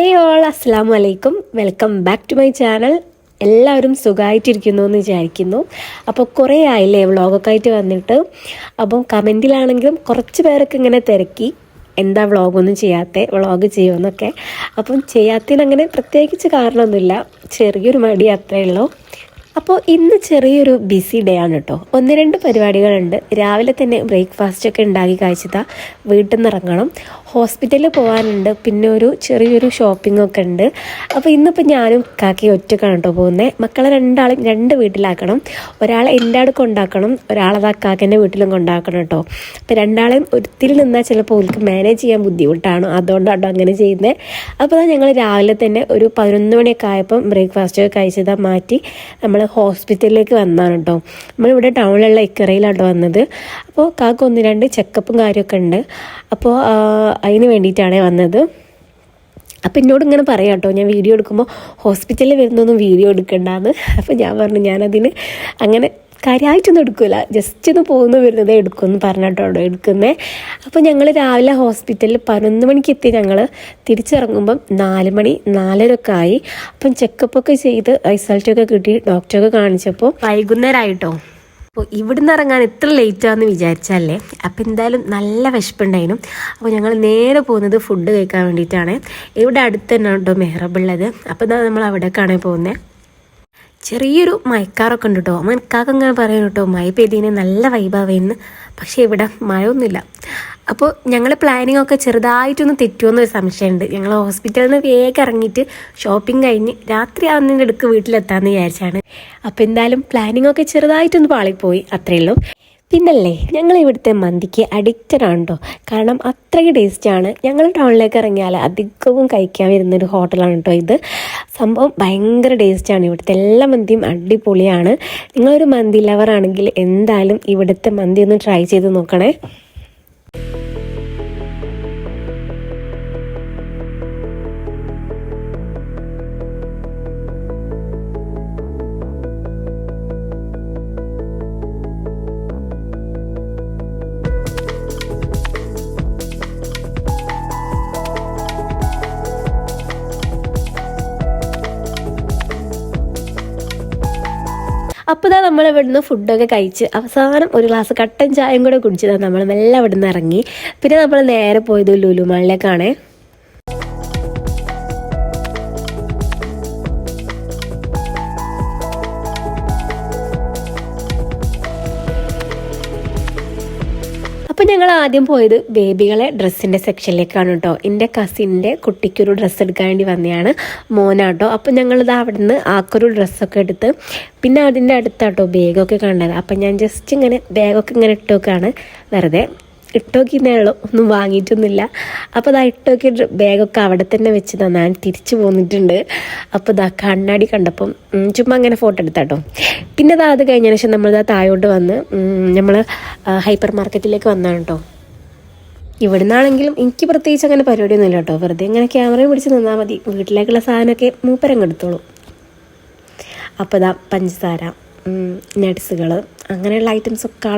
All അസ്സാം വലൈക്കും welcome back to my channel എല്ലാവരും സുഖമായിട്ടിരിക്കുന്നു എന്ന് വിചാരിക്കുന്നു. അപ്പോൾ കുറേ ആയില്ലേ വ്ളോഗൊക്കെ ആയിട്ട് വന്നിട്ട്? അപ്പം കമന്റിലാണെങ്കിലും കുറച്ച് പേരൊക്കെ ഇങ്ങനെ തിരക്കി. എന്താ വ്ളോഗൊന്നും ചെയ്യാത്ത? വ്ളോഗ് ചെയ്യുമെന്നൊക്കെ അപ്പം ചെയ്യാത്തതിനങ്ങനെ പ്രത്യേകിച്ച് കാരണമൊന്നുമില്ല. ചെറിയൊരു മടി അത്രയേ ഉള്ളൂ. അപ്പോൾ ഇന്ന് ചെറിയൊരു ബിസി ഡേ ആണ് കേട്ടോ. ഒന്ന് രണ്ട് പരിപാടികളുണ്ട്. രാവിലെ തന്നെ ബ്രേക്ക്ഫാസ്റ്റ് ഒക്കെ ഉണ്ടാക്കി കഴിച്ചതാ വീട്ടിൽ നിന്ന് ഇറങ്ങണം. ഹോസ്പിറ്റലിൽ പോകാനുണ്ട് പിന്നെ ഒരു ചെറിയൊരു ഷോപ്പിംഗ് ഒക്കെ ഉണ്ട്. അപ്പോൾ ഇന്നിപ്പോൾ ഞാനും കാക്കി ഒറ്റക്കാണ് കേട്ടോ പോകുന്നത് മക്കളെ രണ്ടാളും രണ്ട് വീട്ടിലാക്കണം. ഒരാളെ എന്റെ അടുത്ത് കൊണ്ടാക്കണം. ഒരാളത് ആ കാക്കന്റെ വീട്ടിലും കൊണ്ടാക്കണം കേട്ടോ അപ്പോൾ രണ്ടാളെയും ഒരുത്തിൽ നിന്നാൽ ചിലപ്പോൾ ഓർക്ക് മാനേജ് ചെയ്യാൻ ബുദ്ധിമുട്ടാണ്. അതുകൊണ്ടാണ് അങ്ങനെ ചെയ്യുന്നത് അപ്പോൾ ഞങ്ങൾ രാവിലെ തന്നെ ഒരു പതിനൊന്ന് മണിയൊക്കെ ആയപ്പം ബ്രേക്ക്ഫാസ്റ്റ് ഒക്കെ കഴിച്ചതാ മാറ്റി നമ്മൾ ഹോസ്പിറ്റലിലേക്ക് വന്നതാണ് കേട്ടോ നമ്മളിവിടെ ടൗണിലുള്ള ഇക്കറയിലാണ് വന്നത്. അപ്പോൾ കാക്ക ഒന്ന് രണ്ട് ചെക്കപ്പും കാര്യമൊക്കെ ഉണ്ട്. അപ്പോൾ അതിന് വേണ്ടിയിട്ടാണ് വന്നത്. അപ്പം എന്നോട് ഇങ്ങനെ പറയാം കേട്ടോ ഞാൻ വീഡിയോ എടുക്കുമ്പോൾ ഹോസ്പിറ്റലിൽ വരുന്നൊന്നും വീഡിയോ എടുക്കണ്ടെന്ന്. അപ്പോൾ ഞാൻ പറഞ്ഞു ഞാനതിന് അങ്ങനെ കാര്യമായിട്ടൊന്നും എടുക്കില്ല ജസ്റ്റ് ഒന്ന് പോകുന്നു വരുന്നതേ എടുക്കുമെന്ന് പറഞ്ഞിട്ടോ എടുക്കുന്നത് അപ്പോൾ ഞങ്ങൾ രാവിലെ ഹോസ്പിറ്റലിൽ പതിനൊന്ന് മണിക്ക് എത്തി ഞങ്ങൾ തിരിച്ചിറങ്ങുമ്പം നാല് മണി നാലരൊക്കെ ആയി. അപ്പം ചെക്കപ്പൊക്കെ ചെയ്ത് റിസൾട്ടൊക്കെ കിട്ടി. ഡോക്ടറൊക്കെ കാണിച്ചപ്പോൾ വൈകുന്നേരമായിട്ടോ അപ്പോൾ ഇവിടുന്ന് ഇറങ്ങാൻ ലേറ്റ് ആണെന്ന് വിചാരിച്ചല്ലേ? അപ്പോൾ എന്തായാലും നല്ല വിശപ്പുണ്ടായിരുന്നു. അപ്പോൾ ഞങ്ങൾ നേരെ പോകുന്നത് ഫുഡ് കഴിക്കാൻ വേണ്ടിയിട്ടാണ്. ഇവിടെ അടുത്ത് തന്നെ കേട്ടോ മെഹ്റബുള്ളത് അപ്പോൾ ഇതാ നമ്മൾ അവിടേക്കാണ് പോകുന്നത് ചെറിയൊരു മയക്കാറൊക്കെ ഉണ്ട് കേട്ടോ മയക്കാർക്ക് പറയുന്നു പറയും കേട്ടോ മഴ പെയ്തിന് നല്ല വൈബാവേന്ന് പക്ഷേ ഇവിടെ മഴയൊന്നുമില്ല. അപ്പോൾ ഞങ്ങൾ പ്ലാനിങ് ഒക്കെ ചെറുതായിട്ടൊന്ന് തെറ്റുമെന്നൊരു സംശയമുണ്ട്. ഞങ്ങൾ ഹോസ്പിറ്റലിൽ നിന്ന് വേഗം ഇറങ്ങിയിട്ട് ഷോപ്പിംഗ് കഴിഞ്ഞ് രാത്രി ആവുന്നതിന്റെ അടുക്ക് വീട്ടിലെത്താമെന്ന് വിചാരിച്ചാണ്. അപ്പോൾ എന്തായാലും പ്ലാനിങ് ഒക്കെ ചെറുതായിട്ടൊന്ന് പാളിപ്പോയി അത്രയേ ഉള്ളൂ. പിന്നല്ലേ ഞങ്ങൾ ഇവിടുത്തെ മന്തിക്ക് അഡിക്റ്റഡ് ആണോ കാരണം അത്രയ്ക്ക് ടേസ്റ്റാണ് ഞങ്ങൾ ടൗണിലേക്ക് ഇറങ്ങിയാൽ അധികവും കഴിക്കാൻ വരുന്നൊരു ഹോട്ടലാണ് കേട്ടോ ഇത്. സംഭവം ഭയങ്കര ടേസ്റ്റാണ് ഇവിടുത്തെ എല്ലാ മന്തിയും അടിപൊളിയാണ്. നിങ്ങളൊരു മന്തി ലവർ ആണെങ്കിൽ എന്തായാലും ഇവിടുത്തെ മന്തി ഒന്ന് ട്രൈ ചെയ്ത് നോക്കണേ. നമ്മൾ ഇവിടുന്ന് ഫുഡൊക്കെ കഴിച്ച് അവസാനം ഒരു ഗ്ലാസ് കട്ടൻ ചായയും കൂടെ കുടിച്ചതാണ് നമ്മൾ മെല്ലെ ഇവിടുന്ന് ഇറങ്ങി. പിന്നെ നമ്മൾ നേരെ പോയത് ലുലുമാളിലേക്കാണേ ആദ്യം പോയത് ബേബികളെ ഡ്രസ്സിന്റെ സെക്ഷനിലേക്കാണ് കേട്ടോ. എന്റെ കസിന്റെ കുട്ടിക്കൊരു ഡ്രസ്സ് എടുക്കാൻ വേണ്ടി വന്നതാണ് മോനാട്ടോ. അപ്പം ഞങ്ങളിത് അവിടുന്ന് ആക്കൊരു ഡ്രസ്സൊക്കെ എടുത്ത് പിന്നെ അതിന്റെ അടുത്താട്ടോ ബാഗൊക്കെ കണ്ടത്. അപ്പം ഞാൻ ജസ്റ്റ് ഇങ്ങനെ ബാഗൊക്കെ ഇങ്ങനെ ഇട്ടൊക്കെയാണ് വെറുതെ. ഇട്ടോക്കിന്നേ ഉള്ളൂ. ഒന്നും വാങ്ങിയിട്ടൊന്നുമില്ല. അപ്പോൾ അതാ ഇട്ടോക്കി ബാഗൊക്കെ അവിടെ തന്നെ വെച്ച് ഞാൻ തിരിച്ചു പോന്നിട്ടുണ്ട്. അപ്പോൾ ഇതാ കണ്ണാടി കണ്ടപ്പം ചുമ്മാ അങ്ങനെ ഫോട്ടോ എടുത്താട്ടോ. പിന്നെ ഇതാ അത് കഴിഞ്ഞതിന് ശേഷം നമ്മളിതാ താഴോട്ട് വന്ന് നമ്മൾ ഹൈപ്പർ മാർക്കറ്റിലേക്ക് വന്നാണ് കേട്ടോ ഇവിടുന്നാണെങ്കിലും എനിക്ക് പ്രത്യേകിച്ച് അങ്ങനെ പരിപാടിയൊന്നുമില്ല കേട്ടോ വെറുതെ ഇങ്ങനെ ക്യാമറയും പിടിച്ച് നിന്നാൽ മതി. വീട്ടിലേക്കുള്ള സാധനമൊക്കെ മൂപ്പരം എടുത്തോളൂ. അപ്പോൾ ഇതാ പഞ്ചസാര നട്സുകൾ അങ്ങനെയുള്ള ഐറ്റംസ് ഒക്കെ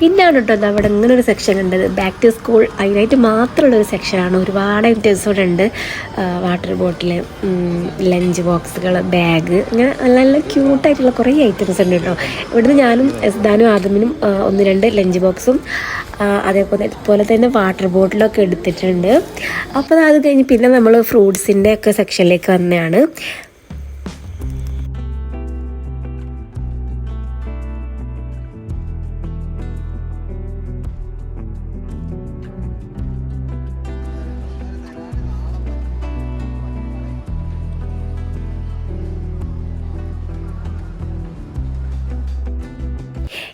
പിന്നാണ് കേട്ടോ അവിടെ ഇങ്ങനെ ഒരു സെക്ഷൻ ഉണ്ട്. ബാക്ക് ടു സ്കൂൾ അതിനായിട്ട് മാത്രമുള്ള ഒരു സെക്ഷനാണ് ഒരുപാട് ഐറ്റംസ് ഇവിടെ ഉണ്ട്. വാട്ടർ ബോട്ടിൽ ലഞ്ച് ബോക്സുകൾ ബാഗ് അങ്ങനെ നല്ല നല്ല ക്യൂട്ടായിട്ടുള്ള കുറേ ഐറ്റംസ് ഉണ്ട് കേട്ടോ. ഇവിടുന്ന് ഞാനും എസ്ദാനും ആദമിനും ഒന്ന് രണ്ട് ലഞ്ച് ബോക്സും അതേപോലെ പോലെ തന്നെ വാട്ടർ ബോട്ടിലൊക്കെ എടുത്തിട്ടുണ്ട്. അപ്പോൾ അത് കഴിഞ്ഞ് പിന്നെ നമ്മൾ ഫ്രൂട്ട്സിന്റെ ഒക്കെ സെക്ഷനിലേക്ക് വന്നതാണ്.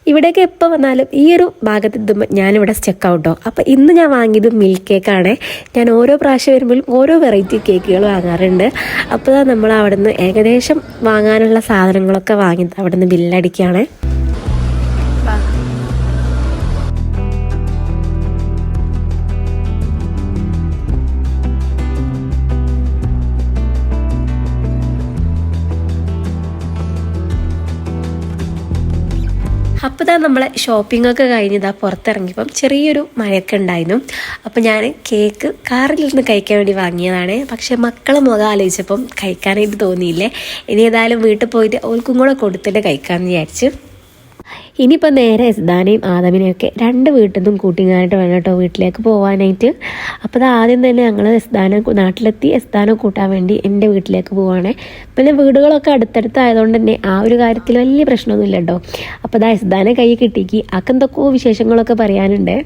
ഇവിടേക്ക് എപ്പോൾ വന്നാലും ഈ ഒരു ഭാഗത്ത് എത്തുമ്പോൾ ഞാനിവിടെ സ്റ്റെക്ക് ഔട്ടോ അപ്പോൾ ഇന്ന് ഞാൻ വാങ്ങിയത് മിൽക്ക് കേക്കാണ് ഞാൻ ഓരോ പ്രാവശ്യം വരുമ്പോഴും ഓരോ വെറൈറ്റി കേക്കുകൾ വാങ്ങാറുണ്ട്. അപ്പോൾ നമ്മൾ അവിടുന്ന് ഏകദേശം വാങ്ങാനുള്ള സാധനങ്ങളൊക്കെ വാങ്ങി അവിടുന്ന് ബില്ലടിക്കുകയാണ് അപ്പോൾ തന്നെ ഒക്കെ കഴിഞ്ഞതാ പുറത്തിറങ്ങിയപ്പം ചെറിയൊരു മഴയൊക്കെ ഉണ്ടായിരുന്നു. അപ്പോൾ ഞാൻ കേക്ക് കാറിലിരുന്ന് കഴിക്കാൻ വേണ്ടി വാങ്ങിയതാണ്. പക്ഷേ മക്കളെ മുഖം ആലോചിച്ചപ്പം കഴിക്കാനായിട്ട് തോന്നിയില്ലേ. ഇനി ഏതായാലും വീട്ടിൽ പോയിട്ട് ഓൾക്കും കൂടെ കൊടുത്തിട്ട് കഴിക്കാമെന്ന് വിചാരിച്ചു. ഇനിയിപ്പോൾ നേരെ എസ്ദാനെയും ആദമിനെയൊക്കെ രണ്ട് വീട്ടിൽ നിന്നും കൂട്ടിങ്ങാനായിട്ട് വേണം കേട്ടോ വീട്ടിലേക്ക് പോകാനായിട്ട് അപ്പോൾ അത് ആദ്യം തന്നെ ഞങ്ങൾ എസ്ദാനെ നാട്ടിലെത്തി എസ്ദാനെ കൂട്ടാൻ വേണ്ടി എന്റെ വീട്ടിലേക്ക് പോവാണ്. പിന്നെ വീടുകളൊക്കെ അടുത്തടുത്തായതുകൊണ്ട് തന്നെ ആ ഒരു കാര്യത്തിൽ വലിയ പ്രശ്നമൊന്നുമില്ല കേട്ടോ. അപ്പോൾ അതാ യസ്ദാനെ കൈ കിട്ടിക്ക്. അക്കെന്തൊക്കെയോ വിശേഷങ്ങളൊക്കെ പറയാനുണ്ട്.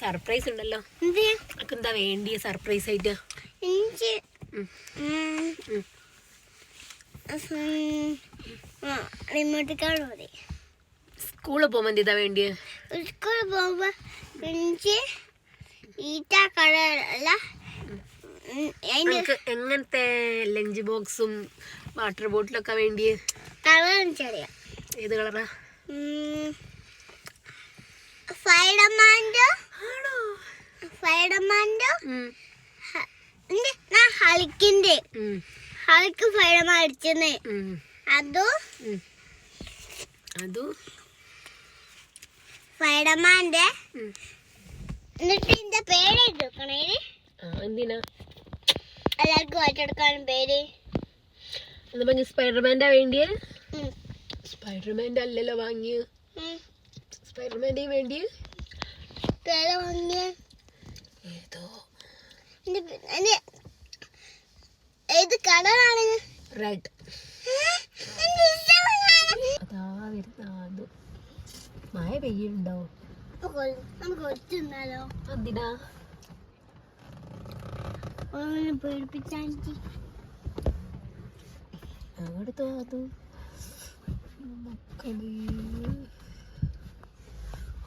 സർപ്രൈസ് ഉണ്ടല്ലോ. എന്താ? വേണ്ടിയ സർപ്രൈസ് ആയിട്ട്? റിമോട്ട് കാർഡ് മതി. സ്കൂളിൽ പോകുമ്പോൾ എന്താ വേണ്ടിയ? സ്കൂളിൽ പോകുമ്പോ എനിക്ക് ഈറ്റ കട അതിന്റെ എങ്ങനത്തെ ലഞ്ച് ബോക്സും വാട്ടർ ബോട്ടിലും ഒക്കെ വേണ്ടിയ കളർ എനിക്കറിയാം ഏത് കളറാ ഫൈഡർമാന്റെ ഫൈഡർമാന്റെ ഞാൻ ഹളിക്കിന്റെ ഹളിക്ക് ഫൈഡർമാൻ അടിച്ചെന്ന്. അതോ അതു? ഉം. എന്നിട്ട് ഇതിന്റെ പേര് എടുക്കണേ എന്തിനാ? എല്ലാവർക്കും വായിച്ചെടുക്കാനും പേര്. എന്താ സ്പൈഡർമാന്റെ വേണ്ടിയ. സ്പൈഡർമാന്റെ അല്ലല്ലോ വാങ്ങിയ. സ്പൈഡർമാന്റെ വേണ്ടിയ? പേര് വാങ്ങിയ ഏതോ? ഏത് കളറാണ്? റെഡ്. അതാ വരുന്ന മഴ പെയ്യുണ്ടോ നമുക്ക് പേടിപ്പിച്ചാൽ മക്കൾ.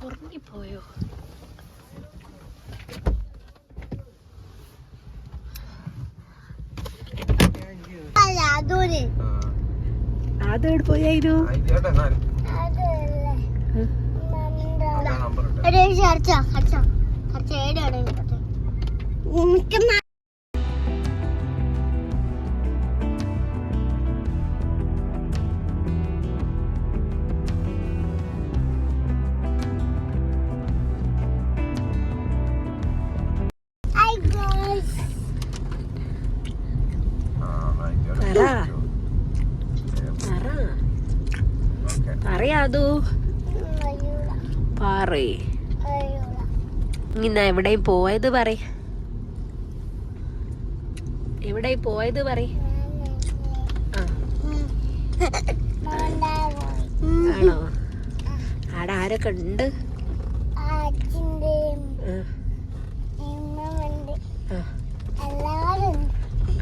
ഉറങ്ങിപ്പോയോ? അതോട് പോയായിരുന്നു ചർച്ച ചർച്ച ചർച്ച ഏടാണ് എനിക്ക് ഓക്കേ. പറയാതു അയ്യോടാ, പറേ അയ്യോടാ. ഇന്ന് എവിടെയും പോയത് പറ എവിടെ പോയത് പറ. ആണോ? ആടെ ആരൊക്കെ ഉണ്ട്?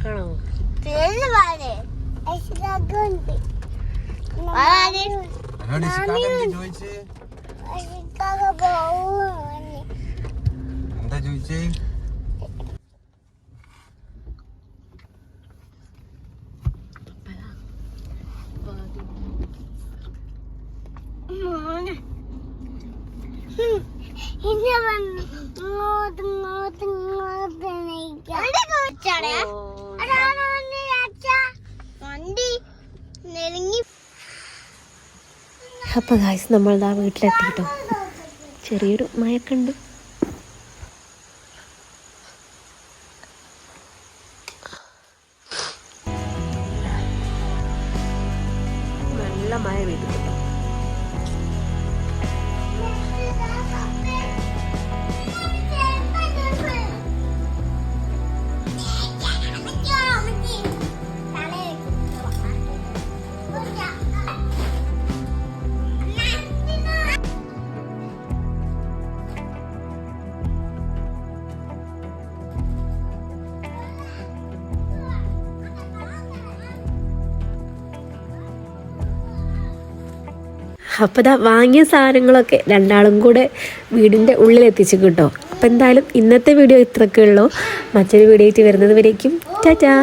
ആണോ? പേര് അശ്വതുണ്ട് എന്നോട് ഇഷ്കാക്ക എന്താ ചോദിച്ചേ? പോവുകയാണ് എന്താ ചോദിച്ചേ? മോനെ. ഇന്നെ വന്ന് ഇങ്ങോട്ട് ഇങ്ങോട്ട് ഇങ്ങോട്ട് നീക്കാണ് അതാണ് വണ്ടി അച്ഛാ വണ്ടി നെരുങ്ങി അപ്പൊ ഗായ്സ് നമ്മളിതാ വീട്ടിലെത്തിയിട്ടോ ചെറിയൊരു മയക്കുണ്ട് അപ്പോൾ ഇതാ വാങ്ങിയ സാധനങ്ങളൊക്കെ രണ്ടാളും കൂടെ വീടിന്റെ ഉള്ളിൽ എത്തിച്ചു കിട്ടോ. അപ്പോൾ എന്തായാലും ഇന്നത്തെ വീഡിയോ ഇത്രയൊക്കെ ഉള്ളൂ. മറ്റൊരു വീഡിയോ ആയിട്ട് വരുന്നത് വരേക്കും. ടാറ്റാ.